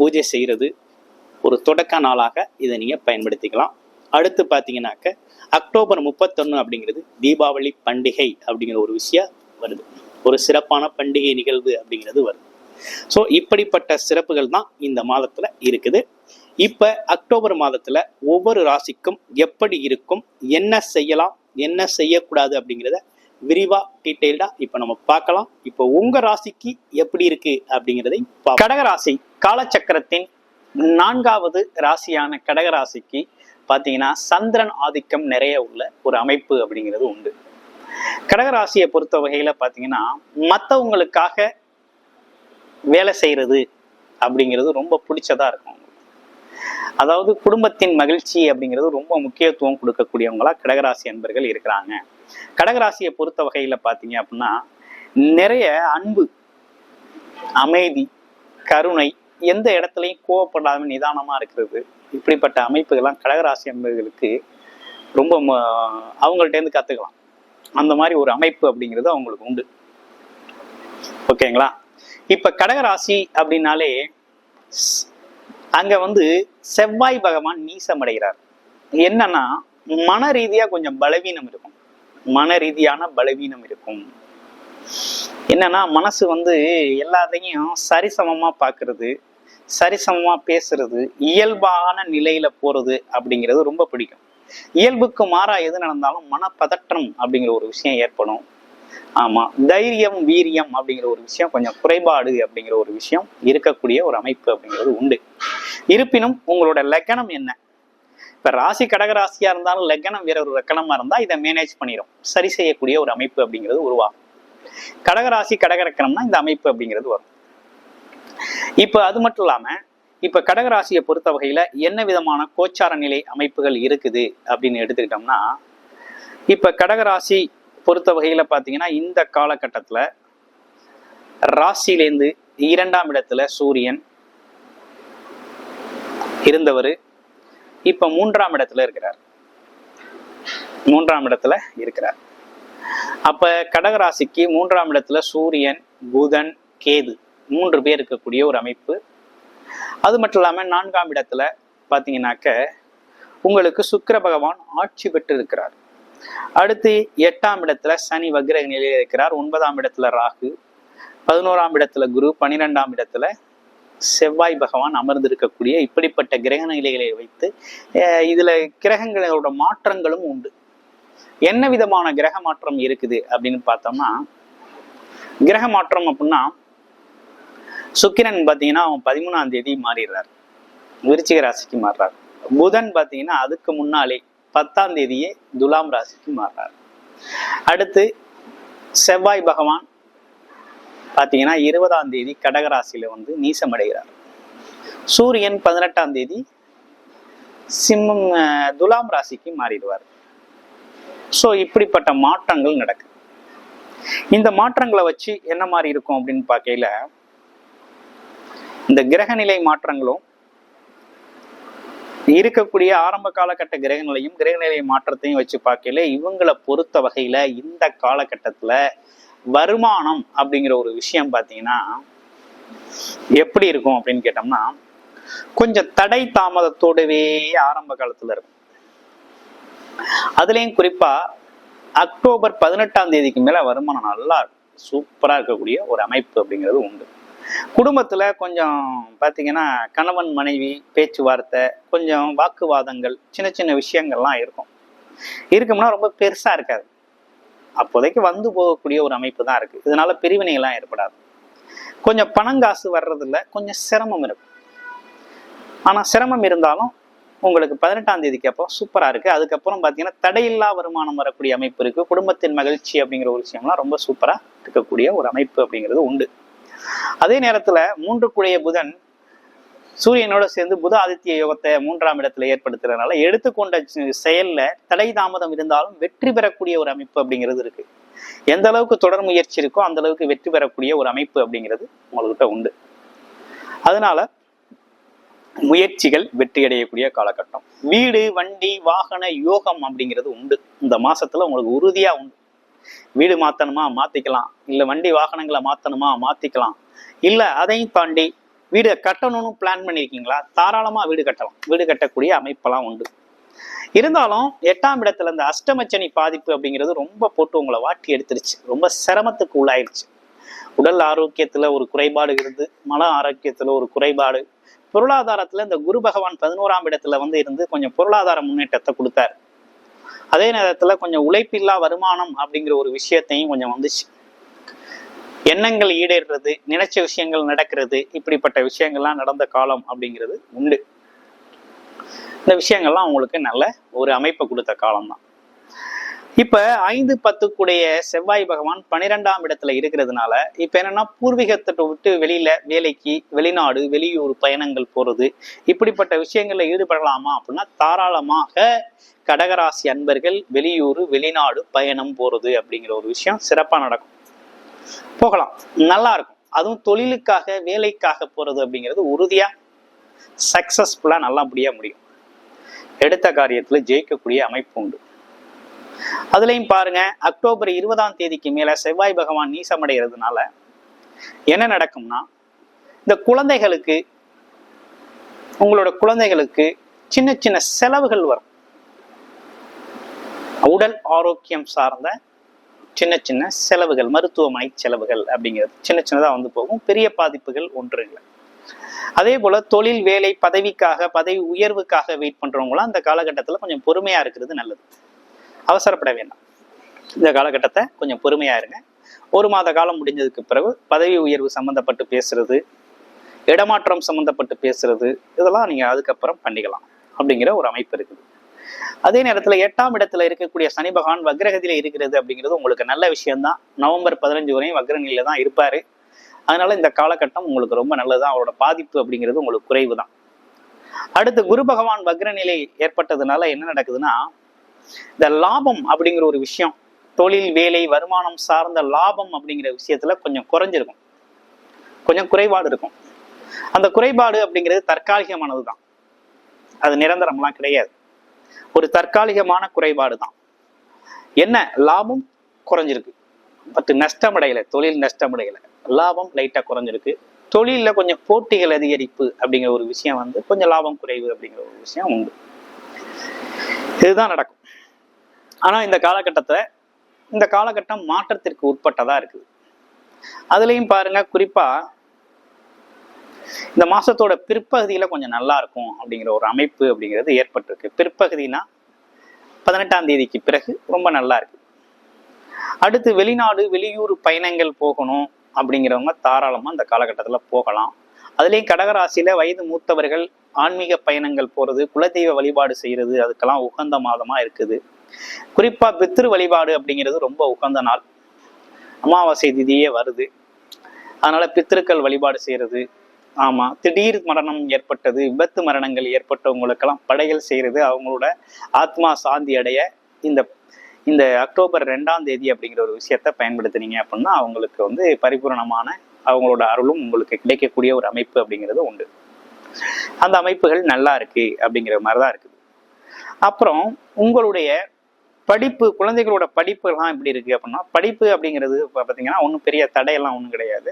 பூஜை செய்கிறது ஒரு தொடக்க நாளாக இதை நீங்கள் பயன்படுத்திக்கலாம். அடுத்து பார்த்தீங்கன்னாக்க அக்டோபர் முப்பத்தொன்று அப்படிங்கிறது தீபாவளி பண்டிகை அப்படிங்கிற ஒரு விஷயம் வருது. ஒரு சிறப்பான பண்டிகை நிகழ்வு அப்படிங்கிறது வருது. ஸோ இப்படிப்பட்ட சிறப்புகள் தான் இந்த மாதத்தில் இருக்குது. இப்போ அக்டோபர் மாதத்தில் ஒவ்வொரு ராசிக்கும் எப்படி இருக்கும் என்ன செய்யலாம் என்ன செய்யக்கூடாது அப்படிங்கிறத விரிவா டீட்டெயில்டா இப்போ நம்ம பார்க்கலாம். இப்போ உங்க ராசிக்கு எப்படி இருக்கு அப்படிங்கிறதை கடகராசி. காலச்சக்கரத்தின் நான்காவது ராசியான கடகராசிக்கு பார்த்தீங்கன்னா சந்திரன் ஆதிக்கம் நிறைய உள்ள ஒரு அமைப்பு அப்படிங்கிறது உண்டு. கடகராசியை பொறுத்த வகையில் பார்த்தீங்கன்னா மற்றவங்களுக்காக வேலை செய்கிறது அப்படிங்கிறது ரொம்ப பிடிச்சதா இருக்கும். அதாவது குடும்பத்தின் மகிழ்ச்சி அப்படிங்கிறது ரொம்ப முக்கியத்துவம் கொடுக்கக்கூடியவங்களா கடகராசி அன்பர்கள் இருக்கிறாங்க. கடகராசியை பொறுத்த வகையில பார்த்தீங்க அப்படின்னா நிறைய அன்பு அமைதி கருணை எந்த இடத்துலையும் கோவப்படாம நிதானமா இருக்கிறது. இப்படிப்பட்ட அமைப்புகள்லாம் கடகராசி அன்பர்களுக்கு ரொம்ப ம- அவங்கள்ட்ட கத்துக்கலாம். அந்த மாதிரி ஒரு அமைப்பு அப்படிங்கிறது அவங்களுக்கு உண்டு. ஓகேங்களா? இப்ப கடகராசி அப்படின்னாலே அங்கே அங்க வந்து செவ்வாய் பகவான் நீசமடைகிறார். என்னன்னா மன ரீதியா கொஞ்சம் பலவீனம் இருக்கும். மன ரீதியான பலவீனம் இருக்கும். என்னன்னா மனசு வந்து எல்லாத்தையும் சரிசமமா பார்க்கிறது சரிசமமா பேசுறது இயல்பான நிலையில போறது அப்படிங்கிறது ரொம்ப பிடிக்கும். இயல்புக்கு மாறா எது நடந்தாலும் மனப்பதற்றம் அப்படிங்கிற ஒரு விஷயம் ஏற்படும். ஆமா தைரியம் வீரியம் அப்படிங்கிற ஒரு விஷயம் கொஞ்சம் குறைபாடு அப்படிங்கிற ஒரு விஷயம் இருக்கக்கூடிய ஒரு அமைப்பு அப்படிங்கிறது உண்டு. இருப்பினும் உங்களோட லக்கணம் என்ன? இப்ப ராசி கடகராசியா இருந்தாலும் லக்கணம் வேற ஒரு லக்கணமா இருந்தா இதை மேனேஜ் பண்ணிடும் சரி செய்யக்கூடிய ஒரு அமைப்பு அப்படிங்கிறது உருவாகும். கடகராசி கடகரக்கணம்னா இந்த அமைப்பு அப்படிங்கிறது வரும். இப்ப அது மட்டும் இல்லாம இப்ப கடகராசியை பொறுத்த வகையில என்ன விதமான கோச்சார நிலை அமைப்புகள் இருக்குது அப்படின்னு எடுத்துக்கிட்டோம்னா இப்ப கடகராசி பொறுத்த வகையில் பார்த்தீங்கன்னா இந்த காலகட்டத்துல ராசியிலேருந்து இரண்டாம் இடத்துல சூரியன் இருந்தவர் இப்ப மூன்றாம் இடத்துல இருக்கிறார். மூன்றாம் இடத்துல இருக்கிறார். அப்ப கடகராசிக்கு மூன்றாம் இடத்துல சூரியன் புதன் கேது. மூன்று பேர் இருக்கக்கூடிய ஒரு அமைப்பு. அது மட்டும் இல்லாமல் நான்காம் இடத்துல பார்த்தீங்கன்னாக்க உங்களுக்கு சுக்கர பகவான் ஆட்சி பெற்று இருக்கிறார் அடுத்து எட்டாம் இடத்துல சனி வக்ர நிலையில் இருக்கிறார். ஒன்பதாம் இடத்துல ராகு பதினோராம் இடத்துல குரு பன்னிரெண்டாம் இடத்துல செவ்வாய் பகவான் அமர்ந்திருக்கக்கூடிய இப்படிப்பட்ட கிரக நிலைகளை வைத்து இதுல கிரகங்களோட மாற்றங்களும் உண்டு. என்ன விதமான கிரக மாற்றம் இருக்குது அப்படின்னு பார்த்தோம்னா கிரக மாற்றம் அப்படின்னா சுக்கிரன் பார்த்தீங்கன்னா அவன் பதிமூணாம் தேதி மாறிடுறார். விருச்சிக ராசிக்கு மாறுறார். புதன் பார்த்தீங்கன்னா அதுக்கு முன்னாலே பத்தாம் தேதியே துலாம் ராசிக்கு மாறுறார். அடுத்து செவ்வாய் பகவான் பார்த்தீங்கன்னா இருபதாம் தேதி கடகராசியில் வந்து நீசமடைகிறார். சூரியன் பதினெட்டாம் தேதி சிம்மம் துலாம் ராசிக்கு மாறிடுவார். ஸோ இப்படிப்பட்ட மாற்றங்கள் நடக்குது. இந்த மாற்றங்களை வச்சு என்ன மாதிரி இருக்கும் அப்படின்னு பார்க்கையில இந்த கிரகநிலை மாற்றங்களும் இருக்கக்கூடிய ஆரம்ப காலகட்ட கிரகநிலையும் கிரகநிலை மாற்றத்தையும் வச்சு பார்க்கையில இவங்களை பொறுத்த வகையில இந்த காலகட்டத்துல வருமானம் அப்படிங்கிற ஒரு விஷயம் பார்த்தீங்கன்னா எப்படி இருக்கும் அப்படின்னு கேட்டோம்னா கொஞ்சம் தடை தாமதத்தோடவே ஆரம்ப காலத்துல இருக்கும். அதுலயும் குறிப்பா அக்டோபர் பதினெட்டாம் தேதிக்கு மேல வருமானம் நல்லா இருக்கும். சூப்பரா இருக்கக்கூடிய ஒரு அமைப்பு அப்படிங்கிறது உண்டு. குடும்பத்துல கொஞ்சம் பார்த்தீங்கன்னா கணவன் மனைவி பேச்சுவார்த்தை கொஞ்சம் வாக்குவாதங்கள் சின்ன சின்ன விஷயங்கள்லாம் இருக்கும். இருக்கும்னா ரொம்ப பெருசா இருக்காது. அப்போதைக்கு வந்து போகக்கூடிய ஒரு அமைப்பு தான் இருக்கு. இதனால பிரிவினைகள்லாம் ஏற்படாது. கொஞ்சம் பணங்காசு வர்றதுல கொஞ்சம் சிரமம் இருக்கும். ஆனா சிரமம் இருந்தாலும் உங்களுக்கு பதினெட்டாம் தேதிக்கு அப்புறம் சூப்பரா இருக்கு. அதுக்கப்புறம் பாத்தீங்கன்னா தடையில்லா வருமானம் வரக்கூடிய அமைப்பு இருக்கு. குடும்பத்தின் மகிழ்ச்சி அப்படிங்கிற ஒரு விஷயம்லாம் ரொம்ப சூப்பரா இருக்கக்கூடிய ஒரு அமைப்பு அப்படிங்கிறது உண்டு. அதே நேரத்துல மூன்று குழைய புதன் சூரியனோட சேர்ந்து புத ஆதித்ய யோகத்தை மூன்றாம் இடத்துல ஏற்படுத்துறதுனால எடுத்துக்கொண்ட செயல்ல தடை தாமதம் இருந்தாலும் வெற்றி பெறக்கூடிய ஒரு அமைப்பு அப்படிங்கிறது இருக்கு. எந்த அளவுக்கு தொடர் முயற்சி இருக்கோ அந்த அளவுக்கு வெற்றி பெறக்கூடிய ஒரு அமைப்பு அப்படிங்கிறது உங்கள்கிட்ட உண்டு. அதனால முயற்சிகள் வெற்றி அடையக்கூடிய காலகட்டம். வீடு வண்டி வாகன யோகம் அப்படிங்கிறது உண்டு. இந்த மாசத்துல உங்களுக்கு உறுதியா உண்டு. வீடு மாத்தணுமா? மாத்திக்கலாம். இல்ல வண்டி வாகனங்களை மாத்தணுமா? மாத்திக்கலாம். இல்ல அதையும் தாண்டி வீடு கட்டணும்னு பிளான் பண்ணியிருக்கீங்களா தாராளமா வீடு கட்டலாம். வீடு கட்டக்கூடிய அமைப்பெல்லாம் உண்டு. இருந்தாலும் எட்டாம் இடத்துல இந்த அஷ்டமச்சனி பாதிப்பு அப்படிங்கிறது ரொம்ப போட்டு உங்களை வாட்டி எடுத்துருச்சு. ரொம்ப சிரமத்துக்கு உள்ளாயிருச்சு. உடல் ஆரோக்கியத்துல ஒரு குறைபாடு இருந்து மன ஆரோக்கியத்துல ஒரு குறைபாடு பொருளாதாரத்துல இந்த குரு பகவான் பதினோராம் இடத்துல வந்து இருந்து கொஞ்சம் பொருளாதார முன்னேற்றத்தை கொடுத்தாரு. அதே நேரத்துல கொஞ்சம் உழைப்பில்லா வருமானம் அப்படிங்கிற ஒரு விஷயத்தையும் கொஞ்சம் வந்துச்சு. எண்ணங்கள் ஈடேறது நினைச்ச விஷயங்கள் நடக்கிறது இப்படிப்பட்ட விஷயங்கள்லாம் நடந்த காலம் அப்படிங்கிறது உண்டு. இந்த விஷயங்கள்லாம் உங்களுக்கு நல்ல ஒரு அமைப்பை கொடுத்த காலம்தான். இப்ப ஐந்து பத்துக்குடைய செவ்வாய் பகவான் பனிரெண்டாம் இடத்துல இருக்கிறதுனால இப்ப என்னன்னா பூர்வீகத்தை விட்டு வெளியில வேலைக்கு வெளிநாடு வெளியூர் பயணங்கள் போறது இப்படிப்பட்ட விஷயங்கள்ல ஈடுபடலாமா அப்படின்னா தாராளமாக கடகராசி அன்பர்கள் வெளியூர் வெளிநாடு பயணம் போறது அப்படிங்கிற ஒரு விஷயம் சிறப்பா நடக்கும். போகலாம். நல்லா இருக்கும். அதுவும் தொழிலுக்காக வேலைக்காக போறது அப்படிங்கிறது உறுதியா சக்சஸ்ஃபுல்லா நல்லபடியா முடியும். எடுத்த காரியத்துல ஜெயிக்கக்கூடிய அமைப்பு உண்டு. அதுலயும் பாருங்க அக்டோபர் இருபதாம் தேதிக்கு மேல செவ்வாய் பகவான் நீசமடைகிறதுனால என்ன நடக்கும்னா இந்த குழந்தைகளுக்கு உங்களோட குழந்தைகளுக்கு சின்ன சின்ன செலவுகள் வரும். உடல் ஆரோக்கியம் சார்ந்த சின்ன சின்ன செலவுகள் மருத்துவமனை செலவுகள் அப்படிங்கிறது சின்ன சின்னதா வந்து போகும். பெரிய பாதிப்புகள் ஒன்று இல்லை. அதே போல தொழில் வேலை பதவிக்காக பதவி உயர்வுக்காக வெயிட் பண்றவங்களாம் அந்த காலகட்டத்துல கொஞ்சம் பொறுமையா இருக்கிறது நல்லது. அவசரப்பட வேண்டாம். இந்த காலகட்டத்தை கொஞ்சம் பொறுமையா இருங்க. ஒரு மாத காலம் முடிஞ்சதுக்கு பிறகு பதவி உயர்வு சம்பந்தப்பட்டு பேசுறது இடமாற்றம் சம்பந்தப்பட்டு பேசுறது இதெல்லாம் நீங்க அதுக்கப்புறம் பண்ணிக்கலாம் அப்படிங்கிற ஒரு அமைப்பு இருக்குது. அதே நேரத்தில் எட்டாம் இடத்துல இருக்கக்கூடிய சனி பகவான் வக்ரகதியில இருக்கிறது அப்படிங்கிறது உங்களுக்கு நல்ல விஷயம்தான். நவம்பர் பதினஞ்சு வரையும் வக்ரநிலையில தான் இருப்பாரு. அதனால இந்த காலகட்டம் உங்களுக்கு ரொம்ப நல்லதுதான் அவரோட பாதிப்பு அப்படிங்கிறது உங்களுக்கு குறைவு தான் அடுத்து குரு பகவான் வக்ரநிலை ஏற்பட்டதுனால என்ன நடக்குதுன்னா இந்த லாபம் அப்படிங்கிற ஒரு விஷயம் தொழில் வேலை வருமானம் சார்ந்த லாபம் அப்படிங்கிற விஷயத்துல கொஞ்சம் குறைஞ்சிருக்கும். கொஞ்சம் குறைபாடு இருக்கும். அந்த குறைபாடு அப்படிங்கிறது தற்காலிகமானது தான் அது நிரந்தரம்லாம் கிடையாது. ஒரு தற்காலிகமான குறைபாடு தான். என்ன? லாபம் குறைஞ்சிருக்கு. பட் நஷ்டமடையல தொழில் நஷ்டம் அடையலை லாபம் லைட்டா குறைஞ்சிருக்கு. தொழிலில் கொஞ்சம் போட்டிகள் அதிகரிப்பு அப்படிங்கிற ஒரு விஷயம் வந்து கொஞ்சம் லாபம் குறைவு அப்படிங்கிற ஒரு விஷயம் உண்டு. இதுதான் நடக்கும். ஆனால் இந்த காலகட்டத்தில் இந்த காலகட்டம் மாற்றத்திற்கு உட்பட்டதாக இருக்குது. அதுலேயும் பாருங்க குறிப்பாக இந்த மாதத்தோட பிற்பகுதியில் கொஞ்சம் நல்லா இருக்கும் அப்படிங்கிற ஒரு அமைப்பு அப்படிங்கிறது ஏற்பட்டிருக்கு. பிற்பகுதினா பதினெட்டாம் தேதிக்கு பிறகு ரொம்ப நல்லா இருக்கு. அடுத்து வெளிநாடு வெளியூர் பயணங்கள் போகணும் அப்படிங்கிறவங்க தாராளமாக இந்த காலகட்டத்தில் போகலாம். அதுலேயும் கடகராசியில் வயது மூத்தவர்கள் ஆன்மீக பயணங்கள் போகிறது குலதெய்வ வழிபாடு செய்கிறது அதுக்கெல்லாம் உகந்த மாதமாக இருக்குது. குறிப்பா பித்ரு வழிபாடு அப்படிங்கிறது ரொம்ப உகந்த நாள். அமாவாசை திதியே வருது. அதனால பித்திருக்கள் வழிபாடு செய்யறது. ஆமா திடீர் மரணம் ஏற்பட்டது விபத்து மரணங்கள் ஏற்பட்டவங்களுக்கெல்லாம் படைகள் செய்யறது அவங்களோட ஆத்மா சாந்தி அடைய இந்த இந்த அக்டோபர் ரெண்டாம் தேதி அப்படிங்கிற ஒரு விஷயத்த பயன்படுத்துனீங்க அப்படின்னா அவங்களுக்கு வந்து பரிபூரணமான அவங்களோட அருளும் உங்களுக்கு கிடைக்கக்கூடிய ஒரு அமைப்பு அப்படிங்கிறது உண்டு. அந்த அமைப்புகள் நல்லா இருக்கு அப்படிங்கிற மாதிரி தான் இருக்குது. அப்புறம் உங்களுடைய படிப்பு குழந்தைகளோட படிப்புலாம் எப்படி இருக்குது அப்படின்னா படிப்பு அப்படிங்கிறது இப்போ பார்த்தீங்கன்னா ஒன்றும் பெரிய தடையெல்லாம் ஒன்றும் கிடையாது.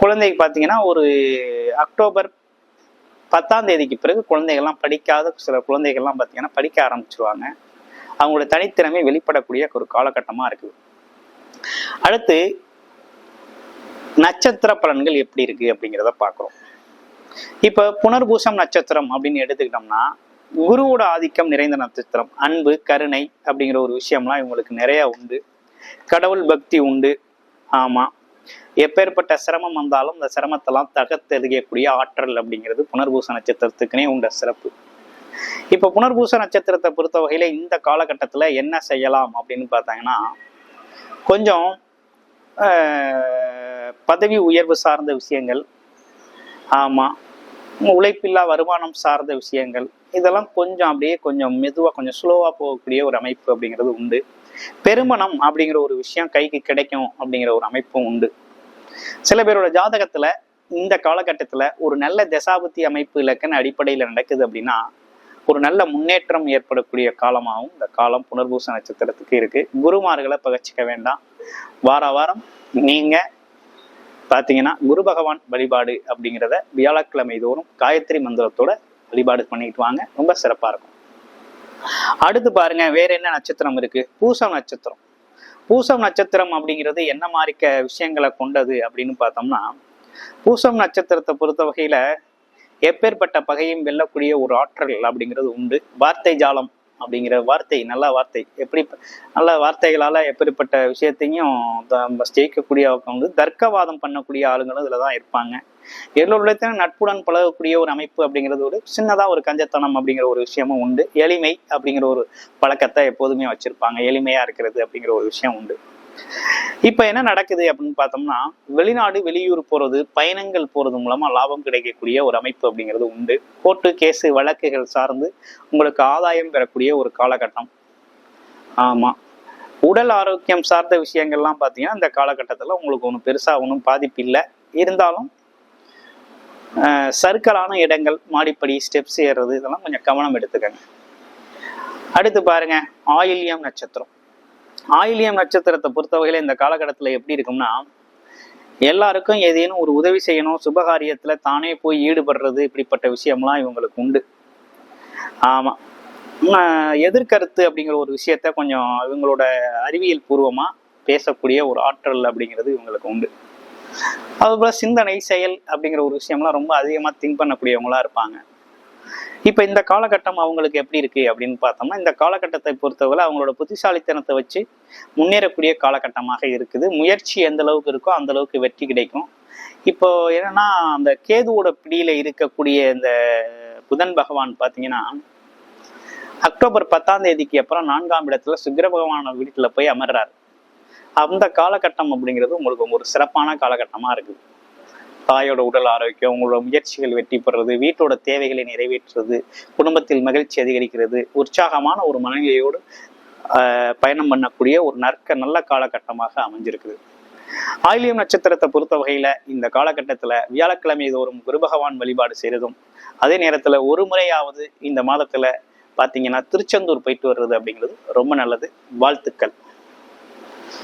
குழந்தைக்கு பார்த்தீங்கன்னா ஒரு அக்டோபர் பத்தாம் தேதிக்கு பிறகு குழந்தைகள்லாம் படிக்காத சில குழந்தைகள்லாம் பார்த்தீங்கன்னா படிக்க ஆரம்பிச்சிருவாங்க. அவங்களோட தனித்திறமை வெளிப்படக்கூடிய ஒரு காலகட்டமாக இருக்குது. அடுத்து நட்சத்திர பலன்கள் எப்படி இருக்குது அப்படிங்கிறத பார்க்குறோம். இப்போ புனர்பூசம் நட்சத்திரம் அப்படின்னு எடுத்துக்கிட்டோம்னா குருவோட ஆதிக்கம் நிறைந்த நட்சத்திரம். அன்பு கருணை அப்படிங்கிற ஒரு விஷயம்லாம் இவங்களுக்கு நிறைய உண்டு. கடவுள் பக்தி உண்டு. ஆமா. எப்பேற்பட்ட சிரமம் வந்தாலும் இந்த சிரமத்தெல்லாம் தகர்த்தெறியக்கூடிய ஆற்றல் அப்படிங்கிறது புனர்பூச நட்சத்திரத்துக்குனே உண்ட சிறப்பு. இப்போ புனர்பூச நட்சத்திரத்தை பொறுத்த வகையில இந்த காலகட்டத்துல என்ன செய்யலாம் அப்படின்னு பார்த்தாங்கன்னா கொஞ்சம் பதவி உயர்வு சார்ந்த விஷயங்கள் ஆமா உழைப்பில்லா வருமானம் சார்ந்த விஷயங்கள் இதெல்லாம் கொஞ்சம் அப்படியே கொஞ்சம் மெதுவா கொஞ்சம் ஸ்லோவா போகக்கூடிய ஒரு அமைப்பு அப்படிங்கிறது உண்டு. பெருமணம் அப்படிங்கிற ஒரு விஷயம் கைக்கு கிடைக்கும் அப்படிங்கிற ஒரு அமைப்பும் உண்டு. சில பேரோட ஜாதகத்துல இந்த காலகட்டத்துல ஒரு நல்ல தசாபத்தி அமைப்பு இலக்கண அடிப்படையில நடக்குது அப்படின்னா ஒரு நல்ல முன்னேற்றம் ஏற்படக்கூடிய காலமாகவும் இந்த காலம் புனர்பூச நட்சத்திரத்துக்கு இருக்கு. குருமார்களை பகச்சிக்க வேண்டாம். வார வாரம் நீங்க பாத்தீங்கன்னா குரு பகவான் வழிபாடு அப்படிங்கிறத வியாழக்கிழமை தோறும் காயத்ரி மந்திரத்தோட வழிபாடு பண்ணிட்டு வாங்க. ரொம்ப சிறப்பா இருக்கும். அடுத்து பாருங்க வேற என்ன நட்சத்திரம் இருக்கு? பூசம் நட்சத்திரம். பூசம் நட்சத்திரம் அப்படிங்கிறது என்ன மாதிரி க விஷயங்களை கொண்டது அப்படின்னு பார்த்தோம்னா பூசம் நட்சத்திரத்தை பொறுத்த வகையில எப்பேற்பட்ட பகையும் வெல்லக்கூடிய ஒரு ஆற்றல் அப்படிங்கிறது உண்டு. வார்த்தை ஜாலம் அப்படிங்கிற வார்த்தை நல்ல வார்த்தை. எப்படி நல்ல வார்த்தைகளால் எப்படிப்பட்ட விஷயத்தையும் ஜெயிக்கக்கூடிய வந்து தர்க்கவாதம் பண்ணக்கூடிய ஆளுங்களும் இதில் தான் இருப்பாங்க. எல்லோருடையத்தையும் நட்புடன் பழகக்கூடிய ஒரு அமைப்பு அப்படிங்கிறது ஒரு சின்னதாக ஒரு கஞ்சத்தனம் அப்படிங்கிற ஒரு விஷயமும் உண்டு. எளிமை அப்படிங்கிற ஒரு பழக்கத்தை எப்போதுமே வச்சுருப்பாங்க. எளிமையாக இருக்கிறது அப்படிங்கிற ஒரு விஷயம் உண்டு. இப்போ என்ன நடக்குது அப்படின்னு பார்த்தோம்னா வெளிநாடு வெளியூர் போறது பயணங்கள் போறது மூலமாக லாபம் கிடைக்கக்கூடிய ஒரு அமைப்பு அப்படிங்கிறது உண்டு. கோர்ட்டு கேஸு வழக்குகள் சார்ந்து உங்களுக்கு ஆதாயம் பெறக்கூடிய ஒரு காலகட்டம். ஆமாம் உடல் ஆரோக்கியம் சார்ந்த விஷயங்கள்லாம் பார்த்தீங்கன்னா இந்த காலகட்டத்தில் உங்களுக்கு ஒன்றும் பெருசாக ஒன்றும் பாதிப்பு இல்லை. இருந்தாலும் சர்க்கலான இடங்கள் மாடிப்படி ஸ்டெப்ஸ் ஏறுறது இதெல்லாம் கொஞ்சம் கவனம் எடுத்துக்கங்க. அடுத்து பாருங்க ஆயில்யம் நட்சத்திரம். ஆயிலியம் நட்சத்திரத்தை பொறுத்தவகையில் இந்த காலகட்டத்தில் எப்படி இருக்கும்னா எல்லாருக்கும் ஏதேனும் ஒரு உதவி செய்யணும் சுபகாரியத்தில் தானே போய் ஈடுபடுறது இப்படிப்பட்ட விஷயம்லாம் இவங்களுக்கு உண்டு. ஆமாம் எதிர்கருத்து அப்படிங்கிற ஒரு விஷயத்த கொஞ்சம் இவங்களோட அறிவியல் பூர்வமாக பேசக்கூடிய ஒரு ஆற்றல் அப்படிங்கிறது இவங்களுக்கு உண்டு. அதுபோல் சிந்தனை செயல் அப்படிங்கிற ஒரு விஷயம்லாம் ரொம்ப அதிகமாக திங்க் பண்ணக்கூடியவங்களா இருப்பாங்க. இப்ப இந்த காலகட்டம் அவங்களுக்கு எப்படி இருக்கு அப்படின்னு பார்த்தோம்னா இந்த காலகட்டத்தை பொறுத்தவரை அவங்களோட புத்திசாலித்தனத்தை வச்சு முன்னேறக்கூடிய காலகட்டமாக இருக்குது. முயற்சி எந்த அளவுக்கு இருக்கோ அந்த அளவுக்கு வெற்றி கிடைக்கும். இப்போ என்னன்னா அந்த கேதுவோட பிடியில இருக்கக்கூடிய இந்த புதன் பகவான் பாத்தீங்கன்னா அக்டோபர் பத்தாம் தேதிக்கு அப்புறம் நான்காம் இடத்துல சுக்கிர பகவான வீட்டுல போய் அமர்றாரு. அந்த காலகட்டம் அப்படிங்கிறது உங்களுக்கு ஒரு சிறப்பான காலகட்டமா இருக்குது. தாயோட உடல் ஆரோக்கியம் உங்களோட முயற்சிகள் வெற்றி பெறுறது வீட்டோட தேவைகளை நிறைவேற்றுறது குடும்பத்தில் மகிழ்ச்சி அதிகரிக்கிறது உற்சாகமான ஒரு மனநிலையோடு பயணம் பண்ணக்கூடிய ஒரு நற்க நல்ல காலகட்டமாக அமைஞ்சிருக்குது. ஆயிலியம் நட்சத்திரத்தை பொறுத்த வகையில இந்த காலகட்டத்துல வியாழக்கிழமை தோறும் குரு பகவான் வழிபாடு செய்யறதும் அதே நேரத்துல ஒரு முறையாவது இந்த மாதத்துல பாத்தீங்கன்னா திருச்செந்தூர் போயிட்டு வர்றது அப்படிங்கிறது ரொம்ப நல்லது. வாழ்த்துக்கள்.